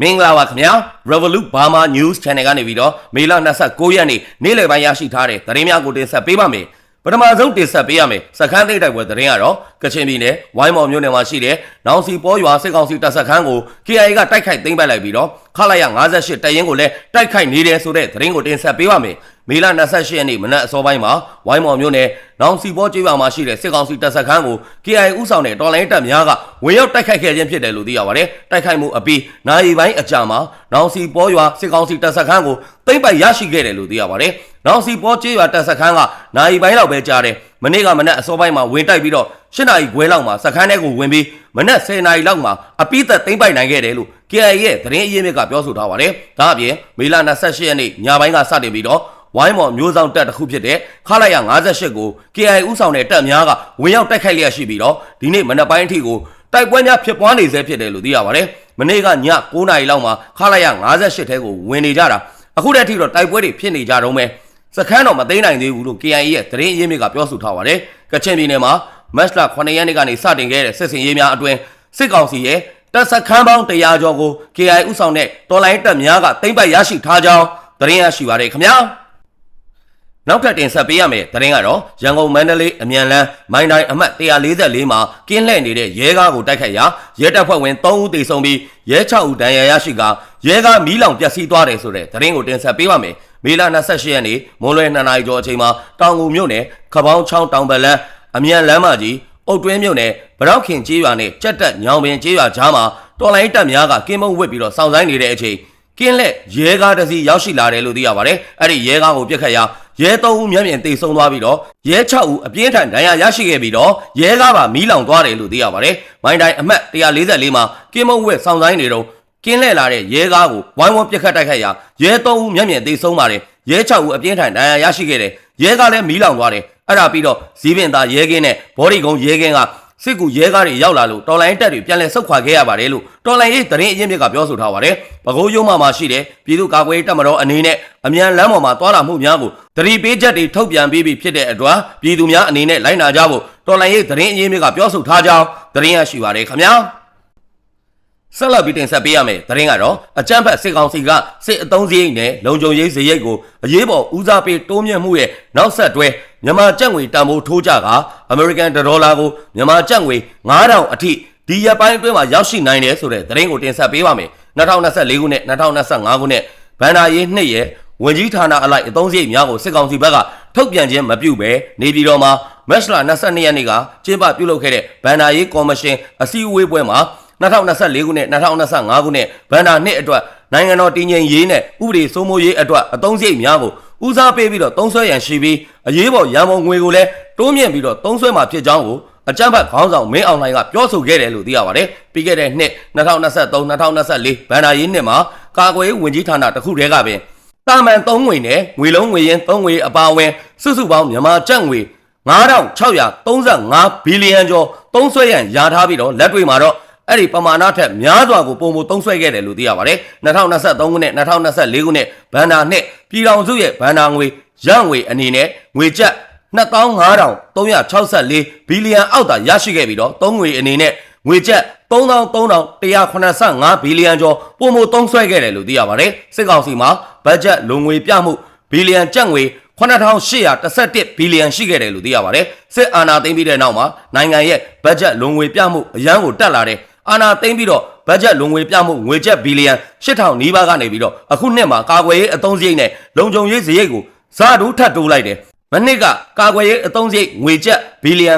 မင်္ဂလာပါခင်ဗျာ Revolut Burma News Channel ကနေပြီးတော့မေလ29ရက်နေ့နေ့လယ်ပိုင်းရရှိထားတဲ့သတင်းများကိုတင်ဆက်ပေးပါမယ်ပထမဆုံးတင်ဆက်ပေးရမယ်စခန်းသိပ်တိုက်ပွဲသတင်းကတော့ကချင်ပြည်နယ်ဝိုင်းမော်မြို့နယ်မှာရှိတဲ့နောင်စီပေါ်ရွာစစ်ကောင်စီတပ်စခန်းကို KIA ကတိုက်ခိုက်သိမ်းပိုက်လိုက်ပြီးတော့ခလာရ58တပ်ရင်းကိုလည်းတိုက်ခိုက်နေတယ်ဆိုတဲ့သတင်းကိုတင်ဆက်ပေးပါမယ် မေလ28ရက်နေ့မနက်အစောပိုင်းမှာဝိုင်းမော်မြို့နယ်နောင်စီပေါ်ကျေးရွာမှာရှိတဲ့စစ်ကောင်စီတပ်စခန်းကို KIA ဥဆောင်တဲ့တော်လိုင်းတပ်များကဝင်ရောက်တိုက်ခိုက်ခဲ့ခြင်းဖြစ်တယ်လို့သိရပါတယ်တိုက်ခိုက်မှုအပြီးနိုင်ပိုင်းအကြာမှာနောင်စီပေါ်ရွာစစ်ကောင်စီတပ်စခန်းကိုသိမ်းပိုက်ရရှိခဲ့တယ်လို့သိရပါတယ်နောင်စီပေါ်ကျေးရွာတပ်စခန်းကနိုင်ပိုင်းလောက်ပဲကြားတယ်မနေ့ကမနက်အစောပိုင်းမှာဝင်တိုက်ပြီးတော့၈နာရီခွဲလောက်မှာစခန်းထဲကိုဝင်ပြီးမနက်10နာရီလောက်မှာအပိသက်သိမ်းပိုက်နိုင်ခဲ့တယ်လို့ KIA ရဲ့သတင်းအရင်းမြစ်ကပြောဆိုထားပါတယ်ဒါအပြင်မေလ28ရက်နေ့ညပိုင်းကစတင်ပြီးတော့ ဝိုင်းမော်မျိုးဆောင်တပ်တစ်ခုဖြစ်တဲ့ခလာရ58ကို KIA ဥဆောင်တဲ့တပ်များကဝင်ရောက်တိုက်ခိုက်လျက်ရှိပြီးတော့ဒီနေ့မနက်ပိုင်းအထိကိုတိုက်ပွဲများဖြစ်ပွားနေဆဲဖြစ်တယ်လို့သိရပါတယ်။မနေ့ကည9နာရီလောက်မှာခလာရ58ထဲကိုဝင်နေကြတာအခုတည်းအထိတော့တိုက်ပွဲတွေဖြစ်နေကြတော့မယ်။စခန်းတော့မသိမ်းနိုင်သေးဘူးလို့ KIA ရဲ့သတင်းအရင်းမြစ်ကပြောဆိုထားပါတယ်။ကချင်ပြည်နယ်မှာမတ်လ9ရက်နေ့ကနေစတင်ခဲ့တဲ့စစ်စင်ရေးများအတွင်းစစ်ကောင်စီရဲ့တပ်စခန်းပေါင်း100ကျော်ကို KIA ဥဆောင်တဲ့တော်လိုင်းတပ်များကသိမ်းပိုက်ရရှိထားကြောင်းသတင်းရရှိပါတယ်ခင်ဗျာ။ နောက်ထပ်တင်ဆက်ပေးရမယ့်သတင်းကတော့ရန်ကုန်မန္တလေးအမြန်လန်းမိုင်းတိုင်းအမှတ်144မှာကင်းလှည့်နေတဲ့ရဲကားကိုတိုက်ခိုက်ရာရဲတပ်ဖွဲ့ဝင်3ဦးသေဆုံးပြီးရဲ6ဦးဒဏ်ရာရရှိကရဲကားမီးလောင်ပျက်စီးသွားတယ်ဆိုတဲ့သတင်းကိုတင်ဆက်ပေးပါမယ်။မေလ28ရက်နေ့မွန်းလွဲ2နာရီကျော်အချိန်မှာတောင်ငူမြို့နယ်ခပောင်းချောင်းတောင်ပလန်းအမြန်လမ်းမကြီးအုတ်တွင်းမြို့နယ်ဗရောက်ခင်ကျေးရွာနဲ့ကြက်တက်ညောင်ပင်ကျေးရွာကြားမှာတော်လိုင်းတပ်များကကင်းမုံဝစ်ပြီးတော့စောင့်ဆိုင်းနေတဲ့အချိန်ကင်းလက်ရဲကားတစ်စီးရောက်ရှိလာတယ်လို့သိရပါတယ်။အဲ့ဒီရဲကားကိုပြစ်ခတ်ရာ ရဲ3ဦးမျက်မြင်သေဆုံးသွားပြီးတော့ရဲ6ဦးအပြင်းထန်ဒဏ်ရာရရှိခဲ့ပြီးတော့ရဲကားပါမီးလောင်သွားတယ်လို့သိရပါတယ်။မိုင်းတိုင်းအမှတ်144မှာကင်းမုံဝက်စောင့်ဆိုင်းနေတော့ကင်းလဲလာတဲ့ရဲကားကိုဝိုင်းဝန်းပြစ်ခတ်တိုက်ခိုက်ရာရဲ3ဦးမျက်မြင်သေဆုံးပါတယ်။ရဲ6ဦးအပြင်းထန်ဒဏ်ရာရရှိခဲ့တယ်။ရဲကားလည်းမီးလောင်သွားတယ်။အဲ့ဒါပြီးတော့ဇီးပင်သားရဲကင်းနဲ့ဘော်ဒီကုန်းရဲကင်းက စစ်ကူရဲကားတွေရောက်လာလို့တော်လိုင်းတက်တွေပြန်လည်ဆုတ်ခွာခဲ့ရပါတယ်လို့တော်လိုင်းရေးသတင်းအရင်းမြစ်ကပြောဆိုထားပါတယ်။ပဲခူးရုံးမှာရှိတဲ့ပြည်သူ့ကာကွယ်ရေးတပ်မတော်အနေနဲ့အမြန်လမ်းပေါ်မှာတွာလာမှုများကိုတတိပေးချက်တွေထုတ်ပြန်ပြီးပြီဖြစ်တဲ့အတွက်ပြည်သူများအနေနဲ့လိုက်နာကြဖို့တော်လိုင်းရေးသတင်းအရင်းမြစ်ကပြောဆိုထားကြောင်းသတင်းရရှိပါတယ်ခင်ဗျာ။ ဆက်လက်ပြီးတင်ဆက်ပေးရမယ်သတင်းကတော့အကြမ်းဖက်စစ်ကောင်စီကစစ်အုံစရိတ်နဲ့လုံခြုံရေးစရိတ်ကိုအရေးပေါ်ဦးစားပေးတိုးမြင့်မှုရဲ့နောက်ဆက်တွဲမြန်မာကျပ်ငွေတန်ဖိုးထိုးကြကအမေရိကန်ဒေါ်လာကိုမြန်မာကျပ်ငွေ9000အထိဒီရက်ပိုင်းအတွင်းမှာရောက်ရှိနိုင်တယ်ဆိုတဲ့သတင်းကိုတင်ဆက်ပေးပါမယ်2024ခုနှစ်2025ခုနှစ်ဘန်နာရေးနှစ်ရဲ့ဝင်ကြီးဌာနအလိုက်အသုံးစရိတ်များကိုစစ်ကောင်စီဘက်ကထုတ်ပြန်ခြင်းမပြုဘဲနေပြည်တော်မှာမက်စလာ22ရက်နေ့ကကျင်းပပြုလုပ်ခဲ့တဲ့ဘန်နာရေးကော်မရှင်အစည်းအဝေးပွဲမှာ 2024ခုနှစ်2025ခုနှစ်ဘန်နာနှစ်အတွက်နိုင်ငံတော်တည်ငြိမ်ရေးနဲ့ဥပဒေစိုးမိုးရေးအတွက်အသုံးစရိတ်များကိုဦးစားပေးပြီးတော့သုံးစွဲရန်ရှိပြီးအရေးပေါ်ရန်ပုံငွေကိုလည်းတိုးမြင့်ပြီးတော့သုံးစွဲမှာဖြစ်ကြောင်းကိုအကြမ်းဖက်ခေါင်းဆောင်မင်းအောင်လှိုင်ကပြောဆိုခဲ့တယ်လို့သိရပါတယ်။ပြီးခဲ့တဲ့နှစ်2023 2024ဘန်နာရေးနှစ်မှာကာကွယ်ရေးဝန်ကြီးဌာနတစ်ခုတည်းကပင်တာမန်သုံးငွေနဲ့ငွေလုံးငွေရင်းသုံးငွေအပါအဝင်စုစုပေါင်းမြန်မာကျပ်ငွေ9635ဘီလီယံကျော်သုံးစွဲရန်ယာထားပြီးတော့လက်တွေ့မှာတော့ အဲ့ဒီပမာဏထက်များစွာကိုပုံမသုံးဆွဲခဲ့တယ်လို့သိရပါတယ်2023ခုနှစ်2024ခုနှစ်ဘန်နာနှစ်ပြည်ထောင်စုရဲ့ဘန်နာငွေရငွေအနေနဲ့ငွေကျပ်25,364ဘီလီယံအောက်သာရရှိခဲ့ပြီးတော့သုံးငွေအနေနဲ့ငွေကျပ်33,185ဘီလီယံကျော်ပုံမသုံးဆွဲခဲ့တယ်လို့သိရပါတယ်စစ်ကောင်စီမှာဘတ်ဂျက်လုံငွေပြမှုဘီလီယံကျပ်ငွေ9811ဘီလီယံရှိခဲ့တယ်လို့သိရပါတယ်စစ်အာဏာသိမ်းပြီးတဲ့နောက်မှာနိုင်ငံရဲ့ဘတ်ဂျက်လုံငွေပြမှုအရန်ကိုတက်လာတဲ့ အာဏာသိမ်းပြီးတော့ဘတ်ဂျက်လုံငွေပြမှုငွေကျပ်ဘီလီယံ8000နီးပါးကနေပြီးတော့အခုနှစ်မှာကာကွယ်ရေးအသုံးစရိတ်နဲ့လုံခြုံရေးစရိတ်ကိုဇာတူးထပ်တိုးလိုက်တယ်မနှစ်ကကာကွယ်ရေးအသုံးစရိတ်ငွေကျပ်ဘီလီယံ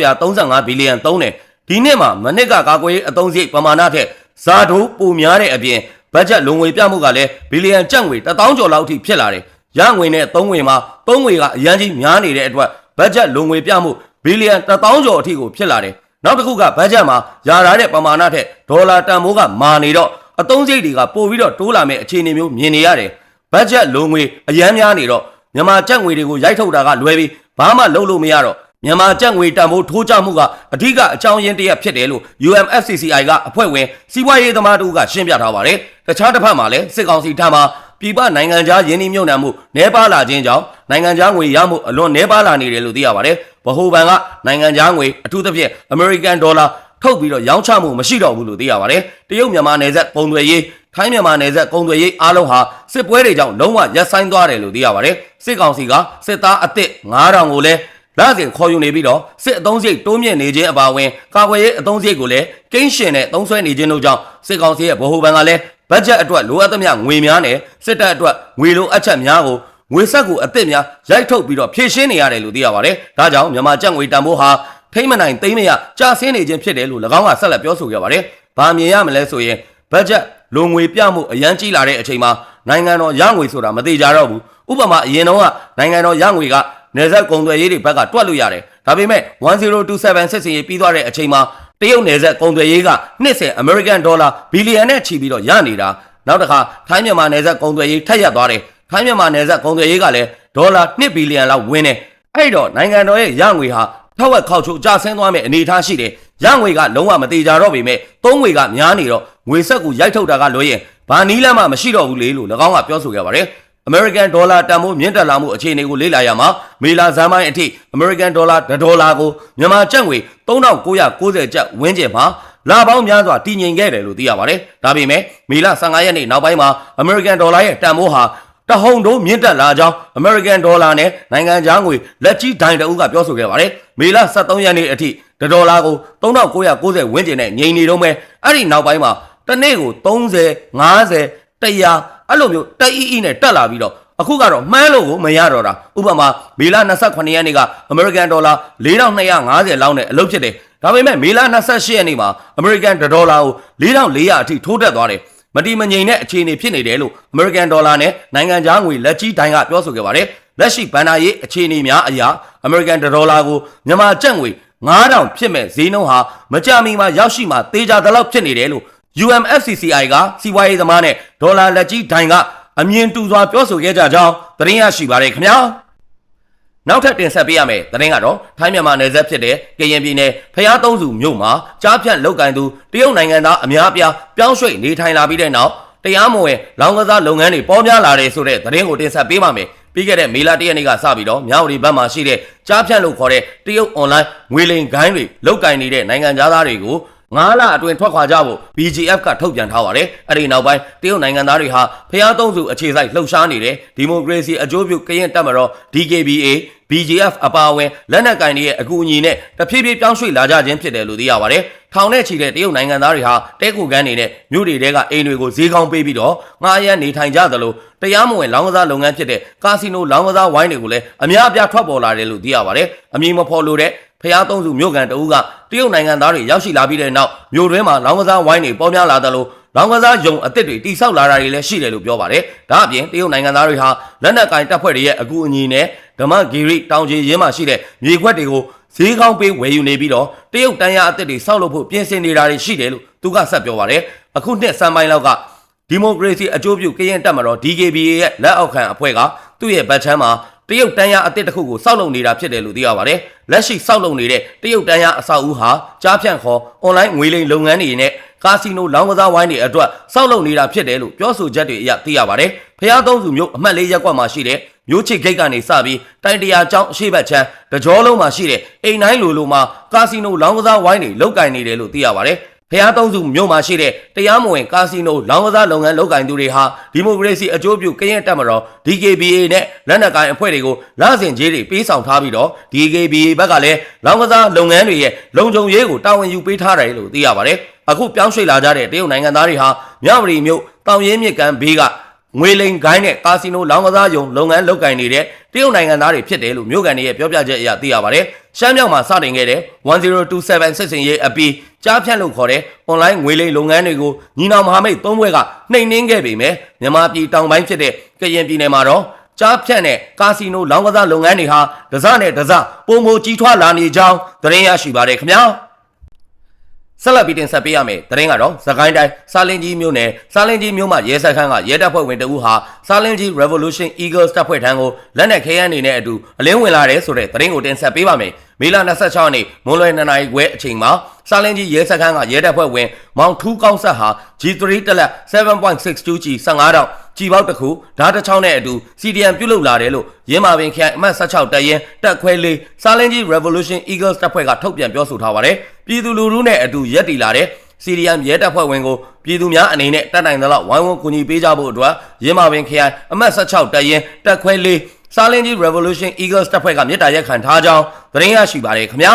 9635ဘီလီယံသုံးတယ်ဒီနှစ်မှာမနှစ်ကကာကွယ်ရေးအသုံးစရိတ်ပမာဏထက်ဇာတူးပိုများတဲ့အပြင်ဘတ်ဂျက်လုံငွေပြမှုကလည်းဘီလီယံကျပ်ငွေ1000ကျော်လောက်ထိဖြစ်လာတယ်ရငွေနဲ့သုံးငွေမှာသုံးငွေကအရန်ကြီးများနေတဲ့အတွက်ဘတ်ဂျက်လုံငွေပြမှုဘီလီယံ1000ကျော်အထိကိုဖြစ်လာတယ် နောက်တစ်ခုကဘတ်ဂျက်မှာယာထားတဲ့ပမာဏထက်ဒေါ်လာတန်ဖိုးကမာနေတော့အသုံးစရိတ်တွေကပို့ပြီးတော့တိုးလာမဲ့အခြေအနေမျိုးမြင်နေရတယ်ဘတ်ဂျက်လုံငွေအရန်များနေတော့မြန်မာကျပ်ငွေတွေကိုရိုက်ထုတ်တာကလွယ်ပြီးဘာမှလုပ်လို့မရတော့မြန်မာကျပ်ငွေတန်ဖိုးထိုးကျမှုကအဓိကအကြောင်းရင်းတစ်ရပ်ဖြစ်တယ်လို့ UMFCCI ကအဖွဲ့ဝင်စီးပွားရေးသမားတို့ကရှင်းပြထားပါတယ်။တခြားတစ်ဖက်မှာလည်းစစ်ကောင်စီထံမှ ပြည်ပနိုင်ငံခြားယင်းနှိမ့်မြုံနှံမှုနှဲပါလာခြင်းကြောင့်နိုင်ငံခြားငွေရမှုအလွန်နှဲပါလာနေတယ်လို့သိရပါတယ်။ဗဟိုဘဏ်ကနိုင်ငံခြားငွေအထူးသဖြင့် American Dollar ထုတ်ပြီးတော့ရောင်းချမှုမရှိတော့ဘူးလို့သိရပါတယ်တရုတ်မြန်မာနယ်စပ်ပုံသွယ်ရေးထိုင်းမြန်မာနယ်စပ်ကုန်သွယ်ရေးအားလုံးဟာစစ်ပွဲတွေကြောင့်လုံးဝရပ်ဆိုင်းသွားတယ်လို့သိရပါတယ်စစ်ကောင်စီကစစ်သားအသစ်9000ကိုလည်းလစဉ်ခေါ်ယူနေပြီးတော့စစ်အုံးစိတ်တိုးမြင့်နေခြင်းအပါအဝင်ကာကွယ်ရေးအုံးစိတ်ကိုလည်းကိန်းရှင်နဲ့သုံးဆွဲနေခြင်းတို့ကြောင့်စစ်ကောင်စီရဲ့ဗဟိုဘဏ်ကလည်း ဘတ်ဂျက်အတွက်လိုအပ်သမျှငွေများနဲ့စစ်တပ်အတွက်ငွေလိုအပ်ချက်များကိုငွေဆက်ကိုအသစ်များရိုက်ထုတ်ပြီးတော့ဖြည့်ရှင်းနေရတယ်လို့သိရပါတယ်ဒါကြောင့်မြန်မာကျပ်ငွေတန်ဖိုးဟာထိမ့်မနိုင်သိမ့်မရကြာဆင်းနေခြင်းဖြစ်တယ်လို့၎င်းကဆက်လက်ပြောဆိုခဲ့ပါတယ်။ဘာမြင်ရမလဲဆိုရင်ဘတ်ဂျက်လုံငွေပြမှုအရန်ကြီးလာတဲ့အချိန်မှာနိုင်ငံတော်ရငွေဆိုတာမသေးကြတော့ဘူး။ဥပမာအရင်တော့ကနိုင်ငံတော်ရငွေကနေဆက်ကုန်သွယ်ရေးတွေဘက်ကတွက်လို့ရတယ်။ဒါပေမဲ့1027စစ်စင်ရေးပြီးသွားတဲ့အချိန်မှာ တရုတ်နယ်စပ်ကုန်သွယ်ရေးကနှစ်စဉ် American Dollar ဘီလီယံနဲ့ချီပြီးတော့ရနေတာ။နောက်တစ်ခါထိုင်းမြန်မာနယ်စပ်ကုန်သွယ်ရေးထက်ရက်သွားတယ်။ထိုင်းမြန်မာနယ်စပ်ကုန်သွယ်ရေးကလည်းဒေါ်လာ1ဘီလီယံလောက်ဝင်တယ်။အဲ့တော့နိုင်ငံတော်ရဲ့ရငွေဟာထောက်ဝက်ခောက်ချိုးကြဆင်းသွားမယ့်အနေအထားရှိတယ်။ရငွေကလုံးဝမသေးကြတော့ပေမဲ့သုံးငွေကများနေတော့ငွေဆက်ကူရိုက်ထုတ်တာကလွှဲရင်ဘာနီးလမ်းမှမရှိတော့ဘူးလေလို့၎င်းကပြောဆိုခဲ့ပါတယ်။ American Dollar တန်ဖိုးမြင့်တက်လာမှုအခြေအနေကိုလေ့လာရမှာမေလဇန်ပိုင်းအထိ American Dollar 1ဒေါ်လာကိုမြန်မာကျပ်ငွေ3990ကျပ်ဝန်းကျင်မှာလာပေါင်းများစွာတည်ငြိမ်ခဲ့တယ်လို့သိရပါတယ်။ဒါပေမဲ့မေလ15ရက်နေ့နောက်ပိုင်းမှာ American Dollar ရဲ့တန်ဖိုးဟာတဟုန်တုံးမြင့်တက်လာကြောင်း American Dollar နဲ့နိုင်ငံခြားငွေလက်ကြီးဒိုင်တအုပ်ကပြောဆိုခဲ့ပါတယ်။မေလ23ရက်နေ့အထိတဒေါ်လာကို3990ဝန်းကျင်နဲ့ငြိမ်နေတော့မဲ့အဲ့ဒီနောက်ပိုင်းမှာတစ်နေ့ကို30 50 100 အဲ့လိုမျိုးတက်အီအီနဲ့တက်လာပြီးတော့အခုကတော့မှန်းလို့ကိုမရတော့တာဥပမာမေလ28ရက်နေ့က American Dollar 4250လောက်နဲ့အလုပ်ဖြစ်တယ်ဒါပေမဲ့မေလ28ရက်နေ့မှာ American ဒေါ်လာကို4400အထိထိုးတက်သွားတယ်မတီမငြိမ်တဲ့အခြေအနေဖြစ်နေတယ်လို့ American Dollar နဲ့နိုင်ငံခြားငွေလက်ကြီးတိုင်းကပြောဆိုခဲ့ပါတယ်လက်ရှိဘဏ္ဍာရေးအခြေအနေများအရာ American Dollar ကိုမြန်မာကျပ်ငွေ9000ဖြစ်မဲ့ဈေးနှုန်းဟာမကြမီမှာရောက်ရှိမှာတေချာတလောက်ဖြစ်နေတယ်လို့ UMFCCI ကစီးပွားရေးသမားနဲ့ဒေါ်လာလက်ကြီးဒိုင်ကအမြင်တူစွာပြောဆိုခဲ့ကြကြောင်းသတင်းရရှိပါတယ်ခင်ဗျာနောက်ထပ်တင်ဆက်ပေးရမယ်သတင်းကတော့ထိုင်းမြန်မာနယ်စပ်ဖြစ်တဲ့ကရင်ပြည်နယ်ဖျားသုံးစုမြို့မှာကြားဖြတ်လောက်ကင်သူတရုတ်နိုင်ငံသားအများအပြားပြောင်းရွှေ့နေထိုင်လာပြီးတဲ့နောက်တရားမဝင်လောင်းကစားလုပ်ငန်းတွေပေါများလာတယ်ဆိုတဲ့သတင်းကိုတင်ဆက်ပေးပါမယ်ပြီးခဲ့တဲ့မေလ၁ရက်နေ့ကစပြီးတော့မြောက်ရီဘက်မှာရှိတဲ့ကြားဖြတ်လို့ခေါ်တဲ့တရုတ်အွန်လိုင်းငွေလိမ်ဂိုင်းတွေလောက်ကင်နေတဲ့နိုင်ငံသားတွေကို 9လအတွင်းထွက်ခွာကြဖို့ BGF ကထုတ်ပြန်ထားပါတယ်။အဲ့ဒီနောက်ပိုင်းတရုတ်နိုင်ငံသားတွေဟာဖျားသုံးစုအခြေစိုက်လှုပ်ရှားနေတဲ့ဒီမိုကရေစီအကျိုးပြုကရင်တပ်မတော် DKBA BGF အပါအဝင်လက်နက်ကင်တွေရဲ့အကူအညီနဲ့တဖြည်းဖြည်းပြောင်းရွှေ့လာကြခြင်းဖြစ်တယ်လို့သိရပါတယ်။ထောင်နဲ့ချီတဲ့တရုတ်နိုင်ငံသားတွေဟာတဲကူကန်းတွေနဲ့မြို့တွေတဲကအိမ်တွေကိုဈေးကောင်းပေးပြီးတော့ငှားရမ်းနေထိုင်ကြသလိုတရားမဝင်လောင်းကစားလုပ်ငန်းဖြစ်တဲ့ကာစီနိုလောင်းကစားဝိုင်းတွေကိုလည်းအများအပြားထွက်ပေါ်လာတယ်လို့သိရပါတယ်။အမည်မဖော်လို့တဲ့ဖျားသုံးစုမြို့ကန်တအူးကတရုတ်နိုင်ငံသားတွေရောက်ရှိလာပြီးတဲ့နောက်မြို့တွင်းမှာလောင်းကစားဝိုင်းတွေပေါ်များလာတယ်လို့လောင်းကစားယုံအစ်စ်တွေတိဆောက်လာတာတွေလည်းရှိတယ်လို့ပြောပါတယ်။ဒါအပြင်တရုတ်နိုင်ငံသားတွေဟာလက်နက်ကင်တပ်ဖွဲ့တွေရဲ့အကူအညီနဲ့ ဓမ္မဂီရိတောင်ကြီးရင်းမှာရှိတဲ့မြေခွက်တွေကိုဈေးကောင်းပေးဝယ်ယူနေပြီးတော့တရုတ်တန်ရာအစ်စ်တွေဆောက်လုပ်ဖို့ပြင်ဆင်နေတာတွေရှိတယ်လို့သူကဆက်ပြောပါတယ်။အခုနှစ်စံပိုင်းလောက်ကဒီမိုကရေစီအကျိုးပြုကရင်တပ်မတော် DKBA ရဲ့လက်အောက်ခံအဖွဲ့ကသူ့ရဲ့ဗတ်ချမ်းမှာတရုတ်တန်ရာအစ်စ်တစ်ခုကိုစောက်လုပ်နေတာဖြစ်တယ်လို့သိရပါတယ်။လက်ရှိစောက်လုပ်နေတဲ့တရုတ်တန်ရာအဆောက်အဦဟာကြားဖြန့်ခေါ်အွန်လိုင်းငွေလိမ်လုပ်ငန်းတွေနဲ့ကာစီနိုလောင်းကစားဝိုင်းတွေအတွက်စောက်လုပ်နေတာဖြစ်တယ်လို့ပြောဆိုချက်တွေအရသိရပါတယ်။ဖျားသုံးစုမျိုးအမှတ်လေးရက်ကွက်မှာရှိတဲ့ မျိုးချစ်ဂိတ်ကနေစပြီးတိုင်တရာကျောင်းအရှိတ်ဘက်ချမ်းတကြောလုံးမှာရှိတဲ့အိမ်တိုင်းလိုလိုမှာကာစီနိုလောင်းကစားဝိုင်းတွေလုတ်ကင်နေတယ်လို့သိရပါတယ်။ဖျားသုံးစုမြို့မှာရှိတဲ့တရားမဝင်ကာစီနိုလောင်းကစားလုပ်ငန်းလုပ်ကင်သူတွေဟာဒီမိုကရေစီအကျိုးပြုကရင်တပ်မတော် DKBA နဲ့လက်နက်ကိုင်အဖွဲ့တွေကိုလစဉ်ကြီးတွေပေးဆောင်ထားပြီးတော့ DKBA ဘက်ကလည်းလောင်းကစားလုပ်ငန်းတွေရဲ့လုံခြုံရေးကိုတာဝန်ယူပေးထားတယ်လို့သိရပါတယ်။အခုပြောင်းရွှေ့လာကြတဲ့တရုတ်နိုင်ငံသားတွေဟာမြဝတီမြို့တောင်ရင်းမြစ်ကမ်းဘေးက ငွေလိမ်ဂိုင်းနဲ့ကာစီနိုလောင်းကစားယုံလုပ်ငန်းလုပ်ကိုင်နေတဲ့တရုတ်နိုင်ငံသားတွေဖြစ်တယ်လို့မြို့ကန်တွေရဲ့ပြောပြချက်အရသိရပါတယ်။ရှမ်းမြောက်မှာစတင်ခဲ့တဲ့1027စစ်စင်ရေးအပီကြားဖြန့်လို့ခေါ်တဲ့ online ငွေလိမ်လုပ်ငန်းတွေကိုညီနောင်မဟာမိတ်သုံးဘွဲကနှိမ်နှင်းခဲ့ပေမဲ့မြန်မာပြည်တောင်ပိုင်းဖြစ်တဲ့ကရင်ပြည်နယ်မှာတော့ကြားဖြန့်တဲ့ကာစီနိုလောင်းကစားလုပ်ငန်းတွေဟာဒဇနဲ့ဒဇပုံမကြီးထွားလာနေကြောင်းသတင်းရရှိပါတယ်ခင်ဗျာ။ ဆက်လက်ပြီးတင်ဆက်ပေးရမယ်။တရင်ကတော့သခိုင်းတိုင်းစာလင်းကြီးမြို့နယ်စာလင်းကြီးမြို့မှာရဲစခန်းကရဲတပ်ဖွဲ့ဝင်တဦးဟာစာလင်းကြီး Revolution Eagles တပ်ဖွဲ့ထံကိုလက်နက်ခဲယမ်းနေတဲ့အတူအလင်းဝင်လာတဲ့ဆိုတဲ့တရင်ကိုတင်ဆက်ပေးပါမယ်။မေလ26ရက်နေ့မွန်လွယ်2နာရီခွဲအချိန်မှာစာလင်းကြီးရဲစခန်းကရဲတပ်ဖွဲ့ဝင်မောင်ထူးကောင်းဆက်ဟာ G3 တက်လက် 7.62G 15တောင် ကြည်ပေါက်တစ်ခုဓာတ်တစ်ချောင်းနဲ့အတူ CDM ပြုတ်လုပ်လာတယ်လို့ရင်းမာပင်ခရိုင်အမှတ်16တပ်ရင်းတပ်ခွဲလေးစာလင်းကြီး Revolution Eagles တပ်ဖွဲ့ကထုတ်ပြန်ပြောဆိုထားပါတယ်ပြည်သူလူထုနဲ့အတူရက်တည်လာတဲ့ CDM ရဲတပ်ဖွဲ့ဝင်ကိုပြည်သူများအနေနဲ့တက်နိုင်သလောက်ဝိုင်းဝန်းကူညီပေးကြဖို့အတွက်ရင်းမာပင်ခရိုင်အမှတ်16တပ်ရင်းတပ်ခွဲလေးစာလင်းကြီး Revolution Eagles တပ်ဖွဲ့ကမြစ်တာရက်ခံထားကြောင်းသတင်းရရှိပါတယ်ခင်ဗျာ